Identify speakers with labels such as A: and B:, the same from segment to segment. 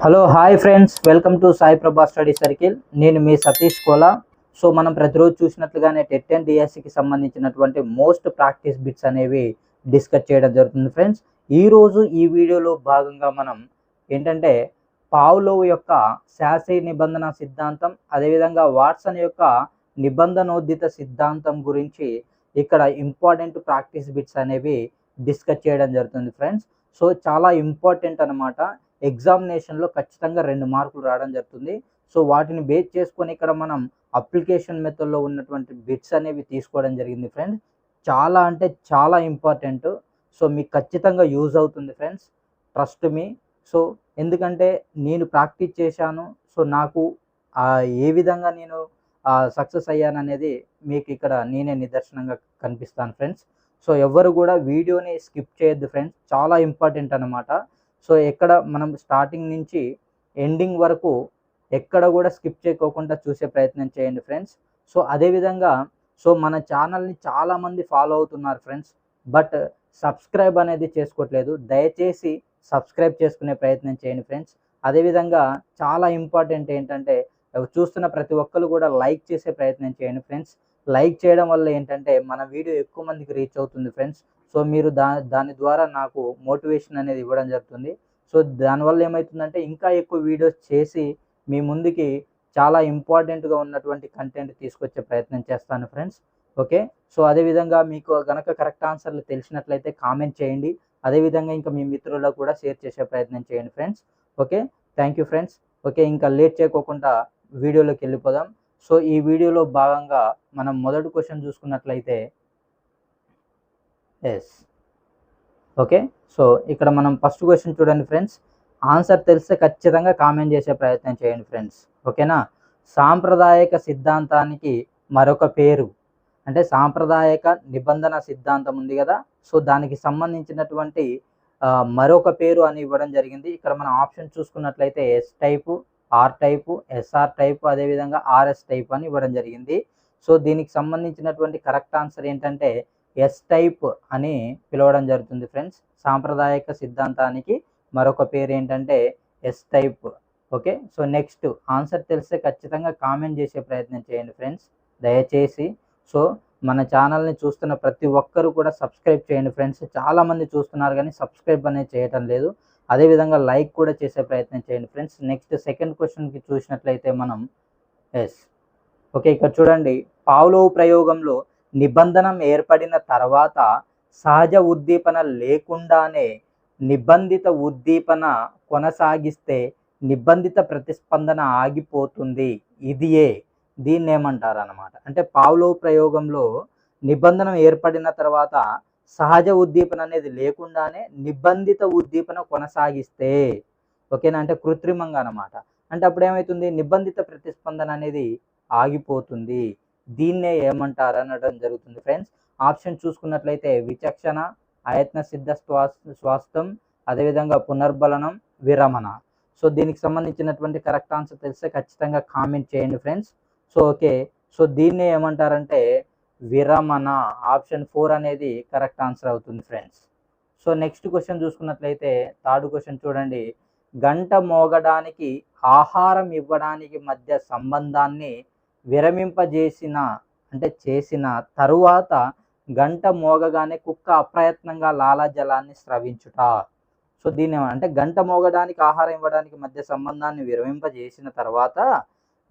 A: Hello hi friends welcome to Sai Prabha study circle నేను మీ Satish Kola. So మనం ప్రతిరోజు చూసినట్లుగానే TET and డిఎస్సికి సంబంధించినటువంటి మోస్ట్ ప్రాక్టీస్ బిట్స్ అనేవి డిస్కస్ చేయడం జరుగుతుంది ఫ్రెండ్స్ ఈరోజు ఈ వీడియోలో భాగంగా మనం ఏంటంటే పావులో యొక్క శాస్త్రీయ నిబంధన సిద్ధాంతం అదేవిధంగా వాట్సన్ యొక్క నిబంధనోద్ధిత సిద్ధాంతం గురించి ఇక్కడ ఇంపార్టెంట్ ప్రాక్టీస్ బిట్స్ అనేవి డిస్కస్ చేయడం జరుగుతుంది ఫ్రెండ్స్ సో చాలా ఇంపార్టెంట్ అనమాట ఎగ్జామినేషన్లో ఖచ్చితంగా రెండు మార్కులు రావడం జరుగుతుంది. సో వాటిని బేస్ చేసుకొని ఇక్కడ మనం అప్లికేషన్ మెథడ్లో ఉన్నటువంటి బిట్స్ అనేవి తీసుకోవడం జరిగింది ఫ్రెండ్స్. చాలా అంటే చాలా ఇంపార్టెంట్. సో మీకు ఖచ్చితంగా యూజ్ అవుతుంది ఫ్రెండ్స్. Trust me. సో ఎందుకంటే నేను ప్రాక్టీస్ చేశాను. సో నాకు ఏ విధంగా నేను సక్సెస్ అయ్యాను అనేది మీకు ఇక్కడ నేనే నిదర్శనంగా కనిపిస్తాను ఫ్రెండ్స్. సో ఎవరు కూడా వీడియోని స్కిప్ చేయొద్దు ఫ్రెండ్స్. చాలా ఇంపార్టెంట్ అనమాట సో ఎక్కడ మనం స్టార్టింగ్ నుంచి ఎండింగ్ వరకు ఎక్కడ కూడా స్కిప్ చేయకోకుండా చూసే ప్రయత్నం చేయండి ఫ్రెండ్స్ సో అదేవిధంగా సో మన ఛానల్ని చాలామంది ఫాలో అవుతున్నారు ఫ్రెండ్స్ బట్ సబ్స్క్రైబ్ అనేది చేసుకోవట్లేదు. దయచేసి సబ్స్క్రైబ్ చేసుకునే ప్రయత్నం చేయండి ఫ్రెండ్స్ అదేవిధంగా చాలా ఇంపార్టెంట్ ఏంటంటే చూస్తున్న ప్రతి ఒక్కరు కూడా లైక్ చేసే ప్రయత్నం చేయండి ఫ్రెండ్స్ లైక్ చేయడం వల్ల ఏంటంటే మన వీడియో ఎక్కువ మందికి రీచ్ అవుతుంది ఫ్రెండ్స్ సో మీరు దా దాని ద్వారా నాకు మోటివేషన్ అనేది ఇవ్వడం జరుగుతుంది. సో దానివల్ల ఏమవుతుందంటే ఇంకా ఎక్కువ వీడియోస్ చేసి మీ ముందుకి చాలా ఇంపార్టెంట్గా ఉన్నటువంటి కంటెంట్ తీసుకొచ్చే ప్రయత్నం చేస్తాను ఫ్రెండ్స్. ఓకే? సో అదేవిధంగా మీకు కనుక కరెక్ట్ ఆన్సర్లు తెలిసినట్లయితే కామెంట్ చేయండి. అదేవిధంగా ఇంకా మీ మిత్రులకు కూడా షేర్ చేసే ప్రయత్నం చేయండి friends. Okay? Thank you friends. Okay? ఇంకా లేట్ చేయకోకుండా వీడియోలోకి వెళ్ళిపోదాం. సో ఈ వీడియోలో భాగంగా మనం మొదటి క్వశ్చన్ చూసుకున్నట్లయితే ఎస్. ఓకే? సో ఇక్కడ మనం ఫస్ట్ క్వశ్చన్ చూడండి ఫ్రెండ్స్. ఆన్సర్ తెలిస్తే ఖచ్చితంగా కామెంట్ చేసే ప్రయత్నం చేయండి ఫ్రెండ్స్. ఓకేనా? సాంప్రదాయక సిద్ధాంతానికి మరొక పేరు. అంటే సాంప్రదాయక నిబంధన సిద్ధాంతం ఉంది కదా? సో దానికి సంబంధించినటువంటి మరొక పేరు అని ఇవ్వడం జరిగింది. ఇక్కడ మనం ఆప్షన్ చూసుకున్నట్లయితే S type R type SR type అదేవిధంగా ఆర్ఎస్ టైప్ అని ఇవ్వడం జరిగింది. సో దీనికి సంబంధించినటువంటి కరెక్ట్ ఆన్సర్ ఏంటంటే ఎస్ టైప్ అని పిలవడం జరుగుతుంది ఫ్రెండ్స్. సాంప్రదాయక సిద్ధాంతానికి మరొక పేరు ఏంటంటే S type okay so next answer తెలిస్తే ఖచ్చితంగా కామెంట్ చేసే ప్రయత్నం చేయండి ఫ్రెండ్స్. దయచేసి. సో మన ఛానల్ని చూస్తున్న ప్రతి ఒక్కరు కూడా సబ్స్క్రైబ్ చేయండి ఫ్రెండ్స్. చాలామంది చూస్తున్నారు కానీ సబ్స్క్రైబ్ అనేది చేయటం లేదు. అదేవిధంగా లైక్ కూడా చేసే ప్రయత్నం చేయండి ఫ్రెండ్స్. నెక్స్ట్ సెకండ్ క్వశ్చన్కి చూసినట్లయితే మనం ఎస్ ఓకే ఇక్కడ చూడండి. పావులో ప్రయోగంలో నిబంధనం ఏర్పడిన తర్వాత సహజ ఉద్దీపన లేకుండానే నిబంధిత ఉద్దీపన కొనసాగిస్తే నిబంధిత ప్రతిస్పందన ఆగిపోతుంది. ఇదియే దీన్ని ఏమంటారు అనమాట అంటే పావులో ప్రయోగంలో నిబంధన ఏర్పడిన తర్వాత సహజ ఉద్దీపన అనేది లేకుండానే నిబంధిత ఉద్దీపన కొనసాగిస్తే ఓకేనా? అంటే కృత్రిమంగా అనమాట అంటే అప్పుడు ఏమవుతుంది నిబంధిత ప్రతిస్పందన అనేది ఆగిపోతుంది. దీన్నే ఏమంటారు అనడం జరుగుతుంది ఫ్రెండ్స్. ఆప్షన్ చూసుకున్నట్లయితే విచక్షణ ఆయత్న సిద్ధ స్వాస్థం అదేవిధంగా పునర్బలనం విరమణ. సో దీనికి సంబంధించినటువంటి కరెక్ట్ ఆన్సర్ తెలిస్తే ఖచ్చితంగా కామెంట్ చేయండి ఫ్రెండ్స్. So okay. సో దీన్నే ఏమంటారంటే విరమణ. ఆప్షన్ ఫోర్ అనేది కరెక్ట్ ఆన్సర్ అవుతుంది ఫ్రెండ్స్. సో నెక్స్ట్ క్వశ్చన్ చూసుకున్నట్లయితే థర్డ్ క్వశ్చన్ చూడండి. గంట మోగడానికి ఆహారం ఇవ్వడానికి మధ్య సంబంధాన్ని విరమింపజేసిన అంటే చేసిన తరువాత గంట మోగగానే కుక్క అప్రయత్నంగా లాలాజలాన్ని స్రవించుట. సో దీని అంటే గంట మోగడానికి ఆహారం ఇవ్వడానికి మధ్య సంబంధాన్ని విరమింపజేసిన తర్వాత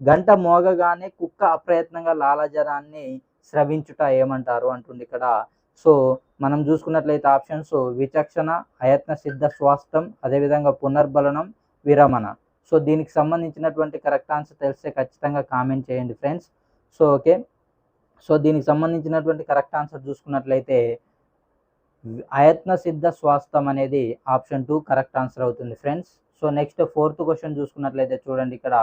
A: గంట మోగగానే కుక్క అప్రయత్నంగా లాలాజలాన్ని స్రవించుట ఏమంటారు అంటుంది ఇక్కడ. సో మనం చూసుకున్నట్లయితే ఆప్షన్స్ విచక్షణ అయత్న సిద్ధ స్వాస్థం అదేవిధంగా పునర్బలనం విరమణ. సో దీనికి సంబంధించినటువంటి కరెక్ట్ ఆన్సర్ తెలిస్తే ఖచ్చితంగా కామెంట్ చేయండి ఫ్రెండ్స్. So okay. సో దీనికి సంబంధించినటువంటి కరెక్ట్ ఆన్సర్ చూసుకున్నట్లయితే అయత్న సిద్ధ స్వాస్థం అనేది ఆప్షన్ టూ కరెక్ట్ ఆన్సర్ అవుతుంది friends. So next fourth question చూసుకున్నట్లయితే చూడండి ఇక్కడ.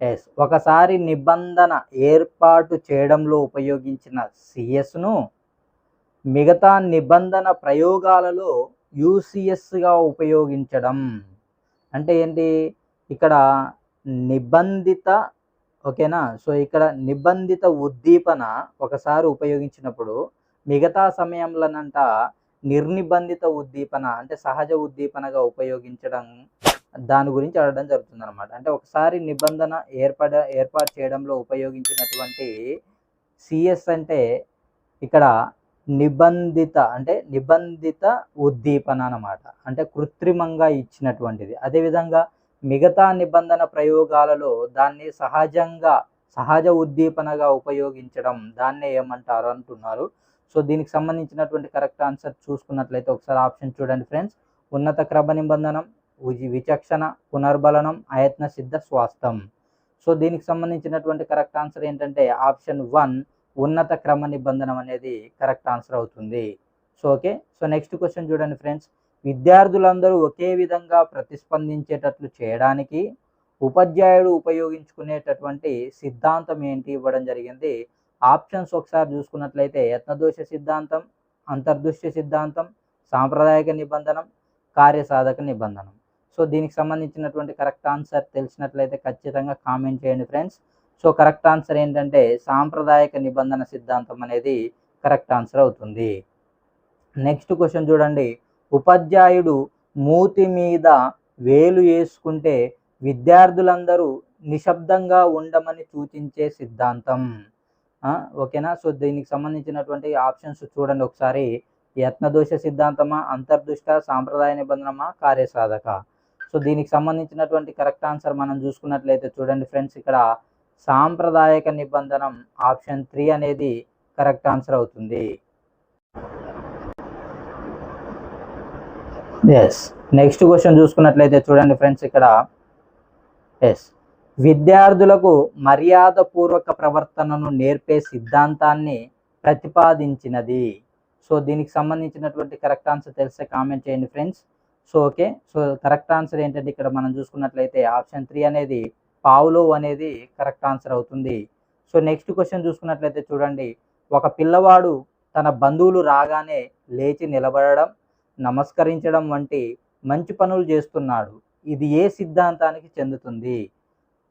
A: ఎస్ ఒకసారి నిబంధన ఏర్పాటు చేయడంలో ఉపయోగించిన సిఎస్ను మిగతా నిబంధన ప్రయోగాలలో యూసిఎస్గా ఉపయోగించడం. అంటే ఏంటి? ఇక్కడ నిబంధిత ఓకేనా? సో ఇక్కడ నిబంధిత ఉద్దీపన ఒకసారి ఉపయోగించినప్పుడు మిగతా సమయంలోనంట నిర్నిబంధిత ఉద్దీపన అంటే సహజ ఉద్దీపనగా ఉపయోగించడం దాని గురించి అడగడం జరుగుతుంది అనమాట అంటే ఒకసారి నిబంధన ఏర్పడ ఏర్పాటు చేయడంలో ఉపయోగించినటువంటి సిఎస్ అంటే ఇక్కడ నిబంధిత అంటే నిబంధిత ఉద్దీపన అనమాట అంటే కృత్రిమంగా ఇచ్చినటువంటిది. అదేవిధంగా మిగతా నిబంధన ప్రయోగాలలో దాన్ని సహజంగా సహజ ఉద్దీపనగా ఉపయోగించడం దాన్నే ఏమంటారు అంటున్నారు. సో దీనికి సంబంధించినటువంటి కరెక్ట్ ఆన్సర్ చూసుకున్నట్లయితే ఒకసారి ఆప్షన్ చూడండి ఫ్రెండ్స్. ఉన్నత క్రమ నిబంధనం ఉజి- విచక్షణ పునర్బలనం అయత్న సిద్ధ స్వాస్థం. సో దీనికి సంబంధించినటువంటి కరెక్ట్ ఆన్సర్ ఏంటంటే ఆప్షన్ వన్ ఉన్నత క్రమ నిబంధనం అనేది కరెక్ట్ ఆన్సర్ అవుతుంది. So okay. So next question చూడండి ఫ్రెండ్స్. విద్యార్థులందరూ ఒకే విధంగా ప్రతిస్పందించేటట్లు చేయడానికి ఉపాధ్యాయుడు ఉపయోగించుకునేటటువంటి సిద్ధాంతం ఏంటి ఇవ్వడం జరిగింది. ఆప్షన్స్ ఒకసారి చూసుకున్నట్లయితే యత్నదోష సిద్ధాంతం అంతర్దృష్టి సిద్ధాంతం సాంప్రదాయక నిబంధనం కార్యసాధక నిబంధనం. సో దీనికి సంబంధించినటువంటి కరెక్ట్ ఆన్సర్ తెలిసినట్లయితే ఖచ్చితంగా కామెంట్ చేయండి ఫ్రెండ్స్. సో కరెక్ట్ ఆన్సర్ ఏంటంటే సాంప్రదాయక నిబంధన సిద్ధాంతం అనేది కరెక్ట్ ఆన్సర్ అవుతుంది. నెక్స్ట్ క్వశ్చన్ చూడండి. ఉపాధ్యాయుడు మూతి మీద వేలు వేసుకుంటే విద్యార్థులందరూ నిశ్శబ్దంగా ఉండమని సూచించే సిద్ధాంతం. ఓకేనా? సో దీనికి సంబంధించినటువంటి ఆప్షన్స్ చూడండి ఒకసారి. యత్నదోష సిద్ధాంతమా అంతర్దుష్ట సాంప్రదాయ నిబంధనమా కార్యసాధక? సో దీనికి సంబంధించినటువంటి కరెక్ట్ ఆన్సర్ మనం చూసుకున్నట్లయితే చూడండి ఫ్రెండ్స్ ఇక్కడ సాంప్రదాయక నిబంధనం ఆప్షన్ త్రీ అనేది కరెక్ట్ ఆన్సర్ అవుతుంది. ఎస్ నెక్స్ట్ క్వశ్చన్ చూసుకున్నట్లయితే చూడండి ఫ్రెండ్స్ ఇక్కడ. ఎస్ విద్యార్థులకు మర్యాదపూర్వక ప్రవర్తనను నేర్పే సిద్ధాంతాన్ని ప్రతిపాదించినది. సో దీనికి సంబంధించినటువంటి కరెక్ట్ ఆన్సర్ తెలిస్తే కామెంట్ చేయండి friends so okay so correct answer ఏంటంటే ఇక్కడ మనం చూసుకున్నట్లయితే ఆప్షన్ త్రీ అనేది పావులో అనేది కరెక్ట్ ఆన్సర్ అవుతుంది. సో నెక్స్ట్ క్వశ్చన్ చూసుకున్నట్లయితే చూడండి. ఒక పిల్లవాడు తన బంధువులు రాగానే లేచి నిలబడడం నమస్కరించడం వంటి మంచి పనులు చేస్తున్నాడు. ఇది ఏ సిద్ధాంతానికి చెందుతుంది?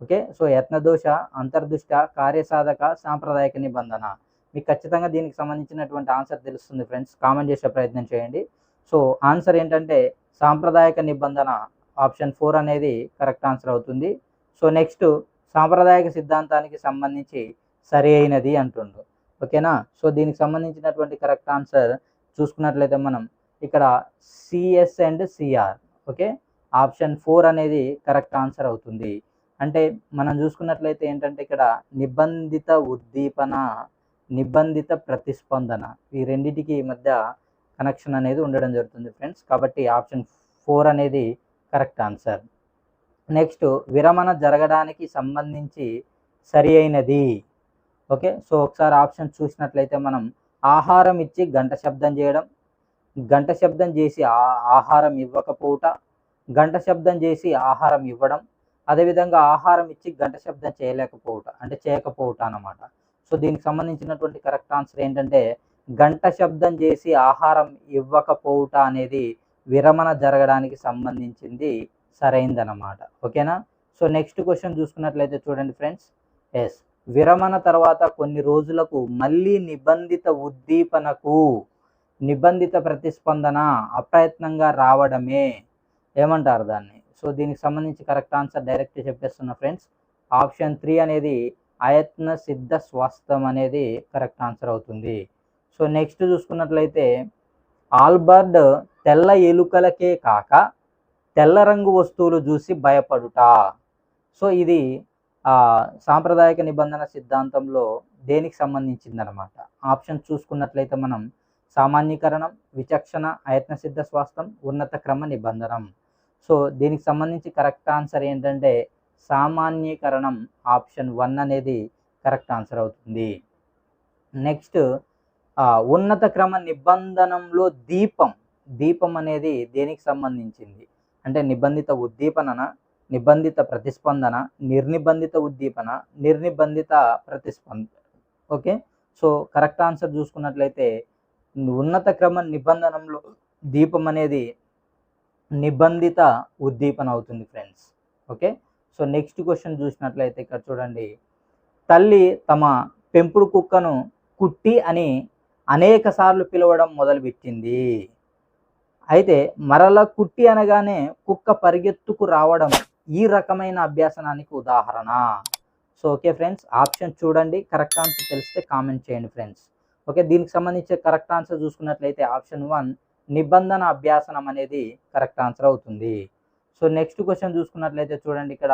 A: ఓకే సో యత్నదోష అంతర్దృష్ట కార్యసాధక సాంప్రదాయక నిబంధన. మీకు ఖచ్చితంగా దీనికి సంబంధించినటువంటి ఆన్సర్ తెలుస్తుంది ఫ్రెండ్స్. కామెంట్ చేసే ప్రయత్నం చేయండి. సో ఆన్సర్ ఏంటంటే సాంప్రదాయక నిబంధన ఆప్షన్ ఫోర్ అనేది కరెక్ట్ ఆన్సర్ అవుతుంది. సో నెక్స్ట్ సాంప్రదాయక సిద్ధాంతానికి సంబంధించి సరి అయినది అంటుండు. ఓకేనా? సో దీనికి సంబంధించినటువంటి కరెక్ట్ ఆన్సర్ చూసుకున్నట్లయితే మనం ఇక్కడ CS and CR okay option four అనేది కరెక్ట్ ఆన్సర్ అవుతుంది. అంటే మనం చూసుకున్నట్లయితే ఏంటంటే ఇక్కడ నిబంధిత ఉద్దీపన నిబంధిత ప్రతిస్పందన ఈ రెండిటికి మధ్య కనెక్షన్ అనేది ఉండడం జరుగుతుంది ఫ్రెండ్స్ కాబట్టి ఆప్షన్ ఫోర్ అనేది కరెక్ట్ ఆన్సర్ నెక్స్ట్ విరమణ జరగడానికి సంబంధించి సరి అయినది ఓకే సో ఒకసారి ఆప్షన్ చూసినట్లయితే మనం ఆహారం ఇచ్చి గంట శబ్దం చేయడం గంట శబ్దం చేసి ఆ- ఆహారం ఇవ్వకపోవుట గంట శబ్దం చేసి ఆహారం ఇవ్వడం అదేవిధంగా ఆహారం ఇచ్చి గంట శబ్దం చేయలేకపోవుట అంటే చేయకపోవుట అనమాట సో దీనికి సంబంధించినటువంటి కరెక్ట్ ఆన్సర్ ఏంటంటే గంట శబ్దం చేసి ఆహారం ఇవ్వకపోవుట అనేది విరమణ జరగడానికి సంబంధించింది సరైందనమాట ఓకేనా? సో నెక్స్ట్ క్వశ్చన్ చూసుకున్నట్లయితే చూడండి ఫ్రెండ్స్. ఎస్. విరమణ తర్వాత కొన్ని రోజులకు మళ్ళీ నిబంధిత ఉద్దీపనకు నిబంధిత ప్రతిస్పందన అప్రయత్నంగా రావడమే ఏమంటారు దాన్ని? సో దీనికి సంబంధించి కరెక్ట్ ఆన్సర్ డైరెక్ట్ చెప్పేస్తున్నా ఫ్రెండ్స్. ఆప్షన్ త్రీ అనేది అయత్న సిద్ధ స్వాస్థం అనేది కరెక్ట్ ఆన్సర్ అవుతుంది. సో నెక్స్ట్ చూసుకున్నట్లయితే ఆల్బర్డ్ తెల్ల ఎలుకలకే కాక తెల్ల రంగు వస్తువులు చూసి భయపడుట. సో ఇది సాంప్రదాయక నిబంధన సిద్ధాంతంలో దేనికి సంబంధించిందనమాట? ఆప్షన్ చూసుకున్నట్లయితే మనం సామాన్యీకరణం విచక్షణ అయత్నసిద్ధ స్వాస్థం ఉన్నత క్రమ నిబంధనం. సో దీనికి సంబంధించి కరెక్ట్ ఆన్సర్ ఏంటంటే సామాన్యీకరణం ఆప్షన్ వన్ అనేది కరెక్ట్ ఆన్సర్ అవుతుంది. నెక్స్ట్ ఉన్నత క్రమ నిబంధనంలో దీపం దీపం అనేది దేనికి సంబంధించింది? అంటే నిబంధిత ఉద్దీపన నిబంధిత ప్రతిస్పందన నిర్నిబంధిత ఉద్దీపన నిర్నిబంధిత ప్రతిస్పందన ఓకే? సో కరెక్ట్ ఆన్సర్ చూసుకున్నట్లయితే ఉన్నత క్రమ నిబంధనంలో దీపం అనేది నిబంధిత ఉద్దీపన అవుతుంది friends. Okay? So next question చూసినట్లయితే ఇక్కడ చూడండి. తల్లి తమ పెంపుడు కుక్కను కుట్టి అని అనేక సార్లు పిలవడం మొదలుపెట్టింది. అయితే మరల కుట్టి అనగానే కుక్క పరిగెత్తుకు రావడం ఈ రకమైన అభ్యాసనానికి ఉదాహరణ. సో ఓకే ఫ్రెండ్స్ ఆప్షన్ చూడండి. కరెక్ట్ ఆన్సర్ తెలిస్తే కామెంట్ చేయండి ఫ్రెండ్స్. ఓకే దీనికి సంబంధించి కరెక్ట్ ఆన్సర్ చూసుకున్నట్లయితే ఆప్షన్ వన్ నిబంధన అభ్యాసనం అనేది కరెక్ట్ ఆన్సర్ అవుతుంది. సో నెక్స్ట్ క్వశ్చన్ చూసుకున్నట్లయితే చూడండి ఇక్కడ.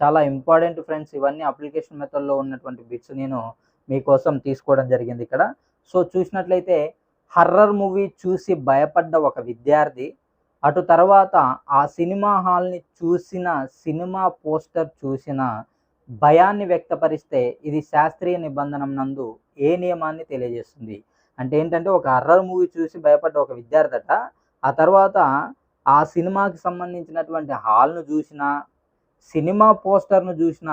A: చాలా ఇంపార్టెంట్ ఫ్రెండ్స్ ఇవన్నీ అప్లికేషన్ మెథడ్లో ఉన్నటువంటి బిట్స్ నేను మీకోసం తీసుకోవడం జరిగింది ఇక్కడ. సో చూసినట్లయితే హర్రర్ మూవీ చూసి భయపడ్డ ఒక విద్యార్థి అటు తర్వాత ఆ సినిమా హాల్ని చూసిన సినిమా పోస్టర్ చూసిన భయాన్ని వ్యక్తపరిస్తే ఇది శాస్త్రీయ నిబంధన నందు ఏ నియమాన్ని తెలియజేస్తుంది? అంటే ఏంటంటే ఒక హర్రర్ మూవీ చూసి భయపడ్డ ఒక విద్యార్థి అట ఆ తర్వాత ఆ సినిమాకి సంబంధించినటువంటి హాల్ను చూసిన సినిమా పోస్టర్ను చూసిన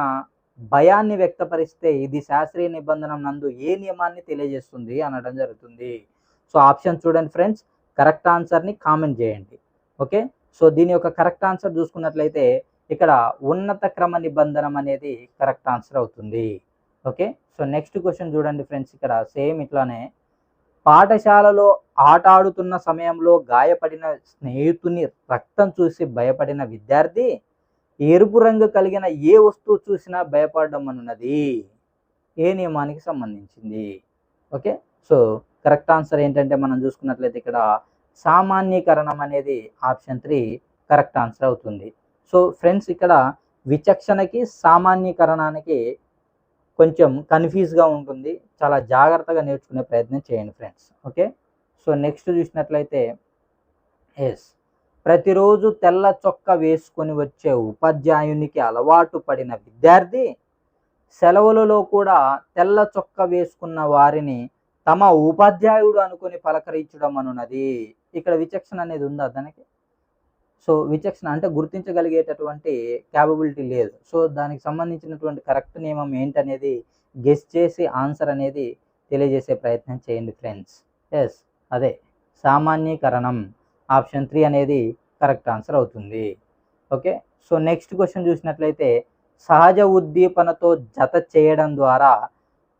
A: భయాన్ని వ్యక్తపరిస్తే ఇది శాస్త్రీయ నిబంధన నందు ఏ నియమాన్ని తెలియజేస్తుంది అనడం జరుగుతుంది. సో ఆప్షన్ చూడండి ఫ్రెండ్స్. కరెక్ట్ ఆన్సర్ని కామెంట్ చేయండి. ఓకే? సో దీని యొక్క కరెక్ట్ ఆన్సర్ చూసుకున్నట్లయితే ఇక్కడ ఉన్నత క్రమ నిబంధనం అనేది కరెక్ట్ ఆన్సర్ అవుతుంది. ఓకే? సో నెక్స్ట్ క్వశ్చన్ చూడండి ఫ్రెండ్స్ ఇక్కడ. సేమ్ ఇట్లానే. పాఠశాలలో ఆట ఆడుతున్న సమయంలో గాయపడిన స్నేహితుని రక్తం చూసి భయపడిన విద్యార్థి ఎరుపు రంగు కలిగిన ఏ వస్తువు చూసినా భయపడడం అనున్నది. ఏ నియమానికి సంబంధించింది? ఓకే? సో కరెక్ట్ ఆన్సర్ ఏంటంటే మనం చూసుకున్నట్లయితే ఇక్కడ సామాన్యీకరణం అనేది ఆప్షన్ త్రీ కరెక్ట్ ఆన్సర్ అవుతుంది. సో ఫ్రెండ్స్ ఇక్కడ విచక్షణకి సామాన్యీకరణానికి కొంచెం కన్ఫ్యూజ్గా ఉంటుంది. చాలా జాగ్రత్తగా నేర్చుకునే ప్రయత్నం చేయండి ఫ్రెండ్స్. ఓకే? సో నెక్స్ట్ చూసినట్లయితే ఎస్. ప్రతిరోజు తెల్ల చొక్క వేసుకొని వచ్చే ఉపాధ్యాయునికి అలవాటు పడిన విద్యార్థి సెలవులలో కూడా తెల్ల చొక్క వేసుకున్న వారిని తమ ఉపాధ్యాయుడు అనుకుని పలకరించడం అనున్నది. ఇక్కడ విచక్షణ అనేది ఉందా దానికి సో విచక్షణ అంటే గుర్తించగలిగేటటువంటి క్యాపబిలిటీ లేదు. సో దానికి సంబంధించినటువంటి కరెక్ట్ నియమం ఏంటనేది గెస్ చేసి ఆన్సర్ అనేది తెలియజేసే ప్రయత్నం చేయండి ఫ్రెండ్స్ ఎస్ అదే. సామాన్యీకరణం. ఆప్షన్ త్రీ అనేది కరెక్ట్ ఆన్సర్ అవుతుంది. ఓకే సో నెక్స్ట్ క్వశ్చన్ చూసినట్లయితే సహజ ఉద్దీపనతో జత చేయడం ద్వారా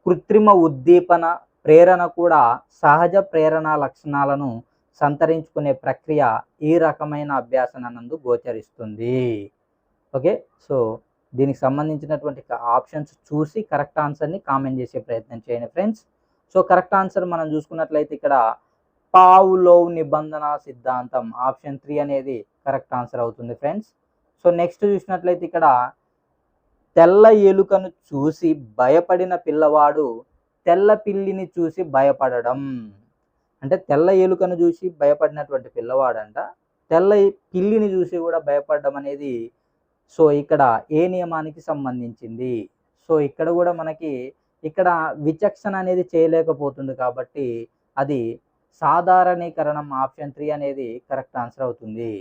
A: కృత్రిమ ఉద్దీపన ప్రేరణ కూడా సహజ ప్రేరణ లక్షణాలను సంతరించుకునే ప్రక్రియ ఈ రకమైన అభ్యాసనందు గోచరిస్తుంది. ఓకే? సో దీనికి సంబంధించినటువంటి ఆప్షన్స్ చూసి కరెక్ట్ ఆన్సర్ని కామెంట్ చేసే ప్రయత్నం చేయండి ఫ్రెండ్స్. సో కరెక్ట్ ఆన్సర్ మనం చూసుకున్నట్లయితే ఇక్కడ పావులోవ్ నిబంధన సిద్ధాంతం ఆప్షన్ త్రీ అనేది కరెక్ట్ ఆన్సర్ అవుతుంది ఫ్రెండ్స్. సో నెక్స్ట్ చూసినట్లయితే ఇక్కడ తెల్ల ఎలుకను చూసి భయపడిన పిల్లవాడు తెల్ల పిల్లిని చూసి భయపడడం. అంటే తెల్ల ఎలుకను చూసి భయపడినటువంటి పిల్లవాడంట. తెల్ల పిల్లిని చూసి కూడా భయపడడం అనేది సో ఇక్కడ ఏ నియమానికి సంబంధించింది? సో ఇక్కడ కూడా మనకి ఇక్కడ విచక్షణ అనేది చేయలేకపోతుంది కాబట్టి అది సాధారణీకరణం ఆప్షన్ త్రీ అనేది కరెక్ట్ ఆన్సర్ అవుతుంది.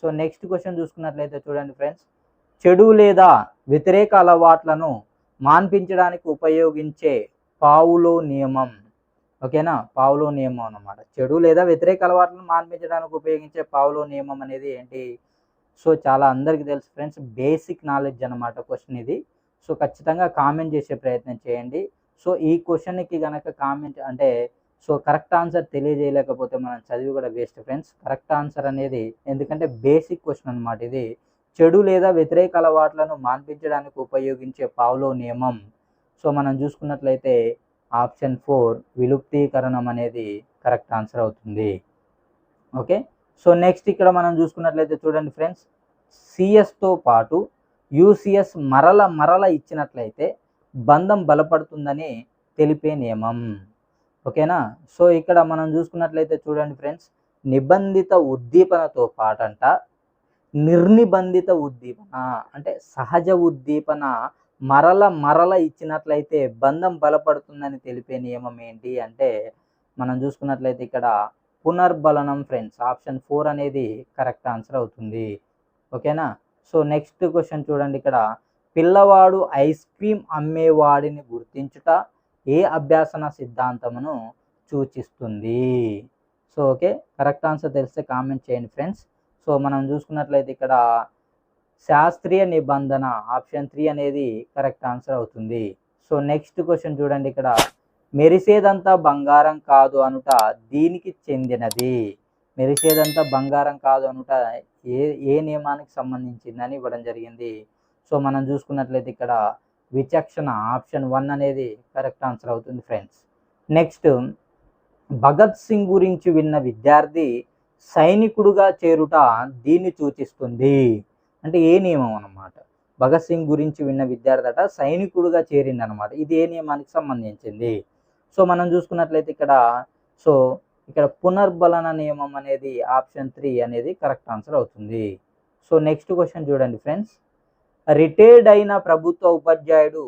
A: సో నెక్స్ట్ క్వశ్చన్ చూసుకున్నట్లయితే చూడండి ఫ్రెండ్స్. చెడు లేదా వ్యతిరేక అలవాట్లను మాన్పించడానికి ఉపయోగించే పావులో నియమం. ఓకేనా? పావులో నియమం అన్నమాట. చెడు లేదా వ్యతిరేక అలవాట్లను మాన్పించడానికి ఉపయోగించే పావులో నియమం అనేది ఏంటి? సో చాలా అందరికీ తెలుసు ఫ్రెండ్స్ బేసిక్ నాలెడ్జ్ అనమాట క్వశ్చన్ ఇది. సో ఖచ్చితంగా కామెంట్ చేసే ప్రయత్నం చేయండి. సో ఈ క్వశ్చన్కి కనుక కామెంట్ అంటే సో కరెక్ట్ ఆన్సర్ తెలియజేయలేకపోతే మనం చదివి కూడా వేస్ట్ ఫ్రెండ్స్. కరెక్ట్ ఆన్సర్ అనేది ఎందుకంటే బేసిక్ క్వశ్చన్ అనమాట ఇది. చెడు లేదా వ్యతిరేక అలవాట్లను మాన్పించడానికి ఉపయోగించే పావులో నియమం. సో మనం చూసుకున్నట్లయితే ఆప్షన్ ఫోర్ విలుప్తీకరణం అనేది కరెక్ట్ ఆన్సర్ అవుతుంది. ఓకే? సో నెక్స్ట్ ఇక్కడ మనం చూసుకున్నట్లయితే చూడండి ఫ్రెండ్స్ సిఎస్తో పాటు యూసిఎస్ మరల మరల ఇచ్చినట్లయితే బంధం బలపడుతుందని తెలిపే నియమం. ఓకేనా? సో ఇక్కడ మనం చూసుకున్నట్లయితే చూడండి ఫ్రెండ్స్ నిబంధిత ఉద్దీపనతో పాటంట నిర్నిబంధిత ఉద్దీపన అంటే సహజ ఉద్దీపన మరల మరల ఇచ్చినట్లయితే బంధం బలపడుతుందని తెలిపే నియమం ఏంటి అంటే మనం చూసుకున్నట్లయితే ఇక్కడ పునర్బలనం ఫ్రెండ్స్ ఆప్షన్ ఫోర్ అనేది కరెక్ట్ ఆన్సర్ అవుతుంది. ఓకేనా? సో నెక్స్ట్ క్వశ్చన్ చూడండి ఇక్కడ. పిల్లవాడు ఐస్ క్రీమ్ అమ్మేవాడిని గుర్తించుట ఏ అభ్యాసన సిద్ధాంతమును సూచిస్తుంది? So okay. కరెక్ట్ ఆన్సర్ తెలిస్తే కామెంట్ చేయండి ఫ్రెండ్స్. సో మనం చూసుకున్నట్లయితే ఇక్కడ శాస్త్రీయ నిబంధన ఆప్షన్ త్రీ అనేది కరెక్ట్ ఆన్సర్ అవుతుంది. సో నెక్స్ట్ క్వశ్చన్ చూడండి ఇక్కడ. మెరిసేదంతా బంగారం కాదు అనుట దీనికి చెందినది. మెరిసేదంతా బంగారం కాదు అనుట ఏ ఏ నియమానికి సంబంధించిందని ఇవ్వడం జరిగింది. సో మనం చూసుకున్నట్లయితే ఇక్కడ విచక్షణ ఆప్షన్ వన్ అనేది కరెక్ట్ ఆన్సర్ అవుతుంది ఫ్రెండ్స్. నెక్స్ట్ భగత్ సింగ్ గురించి విన్న విద్యార్థి సైనికుడుగా చేరుట దీన్ని సూచిస్తుంది. అంటే ఏ నియమం అన్నమాట? భగత్ సింగ్ గురించి విన్న విద్యార్థి అట సైనికుడుగా చేరింది అనమాట ఇది ఏ నియమానికి సంబంధించింది? సో మనం చూసుకున్నట్లయితే ఇక్కడ సో ఇక్కడ పునర్బలన నియమం అనేది ఆప్షన్ త్రీ అనేది కరెక్ట్ ఆన్సర్ అవుతుంది. సో నెక్స్ట్ క్వశ్చన్ చూడండి ఫ్రెండ్స్. రిటైర్డ్ అయిన ప్రభుత్వ ఉపాధ్యాయుడు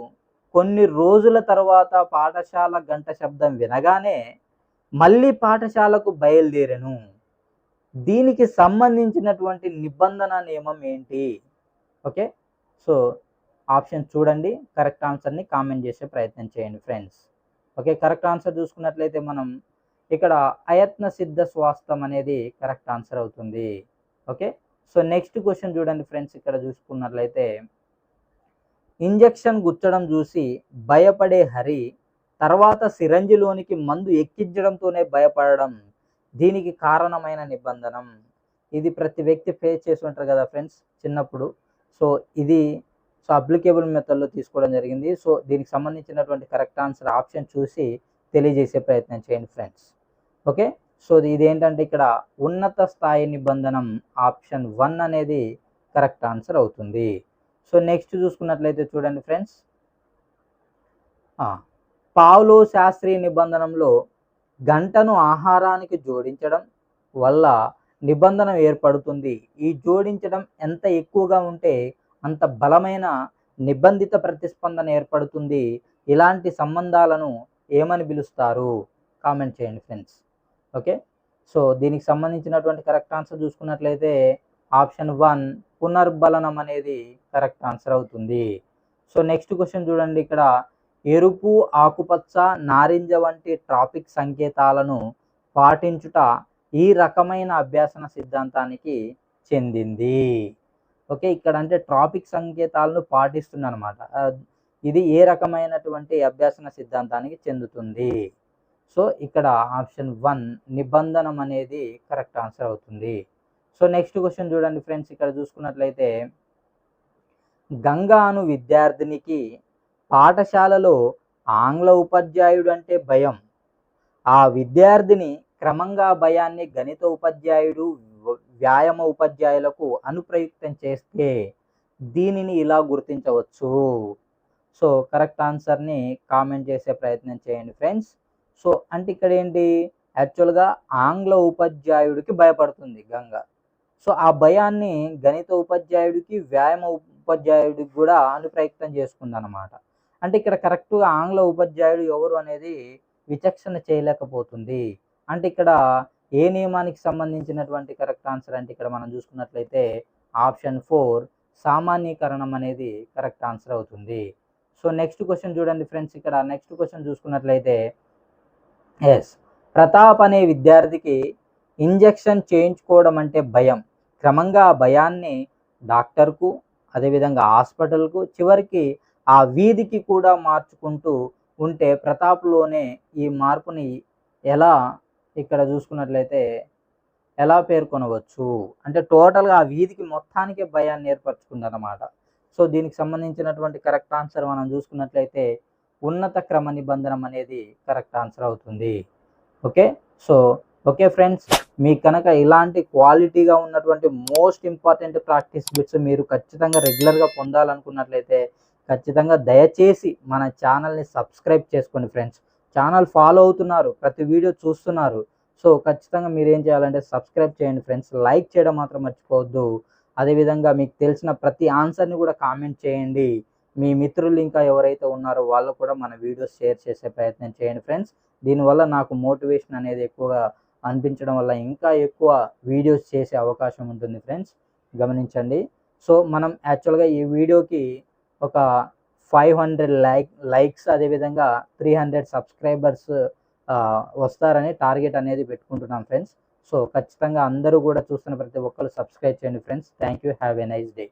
A: కొన్ని రోజుల తర్వాత పాఠశాల గంట శబ్దం వినగానే మళ్ళీ పాఠశాలకు బయలుదేరెను. దీనికి సంబంధించినటువంటి నిబంధన నియమం ఏంటి? ఓకే? సో ఆప్షన్ చూడండి. కరెక్ట్ ఆన్సర్ని కామెంట్ చేసే ప్రయత్నం చేయండి ఫ్రెండ్స్. ఓకే? కరెక్ట్ ఆన్సర్ చూసుకున్నట్లయితే మనం ఇక్కడ అయత్న సిద్ధ స్వాస్థం అనేది కరెక్ట్ ఆన్సర్ అవుతుంది. ఓకే? సో నెక్స్ట్ క్వశ్చన్ చూడండి ఫ్రెండ్స్. ఇక్కడ చూసుకున్నట్లయితే ఇంజెక్షన్ గుచ్చడం చూసి భయపడే హరి తర్వాత సిరంజిలోనికి మందు ఎక్కించడంతోనే భయపడడం దీనికి కారణమైన నిబంధనం. ఇది ప్రతి వ్యక్తి ఫేస్ చేసి ఉంటారు కదా ఫ్రెండ్స్ చిన్నప్పుడు. సో ఇది సో అప్లికేబుల్ మెథడ్లో తీసుకోవడం జరిగింది. సో దీనికి సంబంధించినటువంటి కరెక్ట్ ఆన్సర్ ఆప్షన్ చూసి తెలియజేసే ప్రయత్నం చేయండి ఫ్రెండ్స్ ఓకే? సో ఇది ఏంటంటే ఇక్కడ ఉన్నత స్థాయి నిబంధనం ఆప్షన్ వన్ అనేది కరెక్ట్ ఆన్సర్ అవుతుంది. సో నెక్స్ట్ చూసుకున్నట్లయితే చూడండి ఫ్రెండ్స్ పావులో శాస్త్రీయ నిబంధనలో గంటను ఆహారానికి జోడించడం వల్ల నిబంధన ఏర్పడుతుంది. ఈ జోడించడం ఎంత ఎక్కువగా ఉంటే అంత బలమైన నిబంధిత ప్రతిస్పందన ఏర్పడుతుంది. ఇలాంటి సంబంధాలను ఏమని పిలుస్తారు? కామెంట్ చేయండి ఫ్రెండ్స్. ఓకే? సో దీనికి సంబంధించినటువంటి కరెక్ట్ ఆన్సర్ చూసుకున్నట్లయితే ఆప్షన్ వన్ పునర్బలనం అనేది కరెక్ట్ ఆన్సర్ అవుతుంది. సో నెక్స్ట్ క్వశ్చన్ చూడండి. ఇక్కడ ఎరుపు ఆకుపచ్చ నారింజ వంటి ట్రాఫిక్ సంకేతాలను పాటించుట ఈ రకమైన అభ్యాసన సిద్ధాంతానికి చెందింది. ఓకే ఇక్కడ అంటే ట్రాఫిక్ సంకేతాలను పాటిస్తుంది అనమాట ఇది ఏ రకమైనటువంటి అభ్యాసన సిద్ధాంతానికి చెందుతుంది? సో ఇక్కడ ఆప్షన్ వన్ నిబంధనం అనేది కరెక్ట్ ఆన్సర్ అవుతుంది. సో నెక్స్ట్ క్వశ్చన్ చూడండి ఫ్రెండ్స్ ఇక్కడ చూసుకున్నట్లయితే గంగా అను విద్యార్థినికి పాఠశాలలో ఆంగ్ల ఉపాధ్యాయుడు అంటే భయం. ఆ విద్యార్థిని క్రమంగా భయాన్ని గణిత ఉపాధ్యాయుడు వ్యాయామ ఉపాధ్యాయులకు అనుప్రయుక్తం చేస్తే దీనిని ఇలా గుర్తించవచ్చు. సో కరెక్ట్ ఆన్సర్ని కామెంట్ చేసే ప్రయత్నం చేయండి ఫ్రెండ్స్. సో అంటే ఇక్కడ ఏంటి యాక్చువల్గా ఆంగ్ల ఉపాధ్యాయుడికి భయపడుతుంది గంగ. సో ఆ భయాన్ని గణిత ఉపాధ్యాయుడికి వ్యాయామ ఉపాధ్యాయుడికి కూడా అనుప్రయుక్తం చేసుకుందనమాట. అంటే ఇక్కడ కరెక్ట్గా ఆంగ్ల ఉపాధ్యాయుడు ఎవరు అనేది విచక్షణ చేయలేకపోతుంది. అంటే ఇక్కడ ఏ నియమానికి సంబంధించినటువంటి కరెక్ట్ ఆన్సర్ అంటే ఇక్కడ మనం చూసుకున్నట్లయితే ఆప్షన్ ఫోర్ సామాన్యీకరణం అనేది కరెక్ట్ ఆన్సర్ అవుతుంది. సో నెక్స్ట్ క్వశ్చన్ చూడండి ఫ్రెండ్స్ ఇక్కడ. నెక్స్ట్ క్వశ్చన్ చూసుకున్నట్లయితే ఎస్ ప్రతాప్ అనే విద్యార్థికి ఇంజెక్షన్ చేయించుకోవడం అంటే భయం. క్రమంగా ఆ భయాన్ని డాక్టర్కు అదేవిధంగా హాస్పిటల్కు చివరికి ఆ వీధికి కూడా మార్చుకుంటూ ఉంటే ప్రతాప్లోనే ఈ మార్పుని ఎలా ఇక్కడ చూసుకున్నట్లయితే ఎలా పేర్కొనవచ్చు? అంటే టోటల్గా ఆ వీధికి మొత్తానికే భయాన్ని ఏర్పరచుకుందన్నమాట. సో దీనికి సంబంధించినటువంటి కరెక్ట్ ఆన్సర్ మనం చూసుకున్నట్లయితే ఉన్నత క్రమ నిబంధనం అనేది కరెక్ట్ ఆన్సర్ అవుతుంది. ఓకే? సో ఓకే ఫ్రెండ్స్ మీకు కనుక ఇలాంటి క్వాలిటీగా ఉన్నటువంటి మోస్ట్ ఇంపార్టెంట్ ప్రాక్టీస్ బిట్స్ మీరు ఖచ్చితంగా రెగ్యులర్గా పొందాలనుకున్నట్లయితే ఖచ్చితంగా దయచేసి మన ఛానల్ని సబ్స్క్రైబ్ చేసుకోండి ఫ్రెండ్స్. ఛానల్ ఫాలో అవుతున్నారు ప్రతి వీడియో చూస్తున్నారు. సో ఖచ్చితంగా మీరు ఏం చేయాలంటే సబ్స్క్రైబ్ చేయండి ఫ్రెండ్స్. లైక్ చేయడం మాత్రం మర్చిపోవద్దు. అదేవిధంగా మీకు తెలిసిన ప్రతి ఆన్సర్ని కూడా కామెంట్ చేయండి. మీ మిత్రులు ఇంకా ఎవరైతే ఉన్నారో వాళ్ళు కూడా మన వీడియోస్ షేర్ చేసే ప్రయత్నం చేయండి ఫ్రెండ్స్. దీనివల్ల నాకు మోటివేషన్ అనేది ఎక్కువగా అనిపించడం వల్ల ఇంకా ఎక్కువ వీడియోస్ చేసే అవకాశం ఉంటుంది ఫ్రెండ్స్. గమనించండి. సో మనం యాక్చువల్గా ఈ వీడియోకి ఒక ఫైవ్ హండ్రెడ్ లైక్ లైక్స్ అదేవిధంగా త్రీ హండ్రెడ్ సబ్స్క్రైబర్స్ వస్తారని టార్గెట్ అనేది పెట్టుకుంటున్నాం ఫ్రెండ్స్. సో ఖచ్చితంగా అందరూ కూడా చూస్తున్న ప్రతి ఒక్కరు సబ్స్క్రైబ్ చేయండి friends. Thank you. Have a nice day.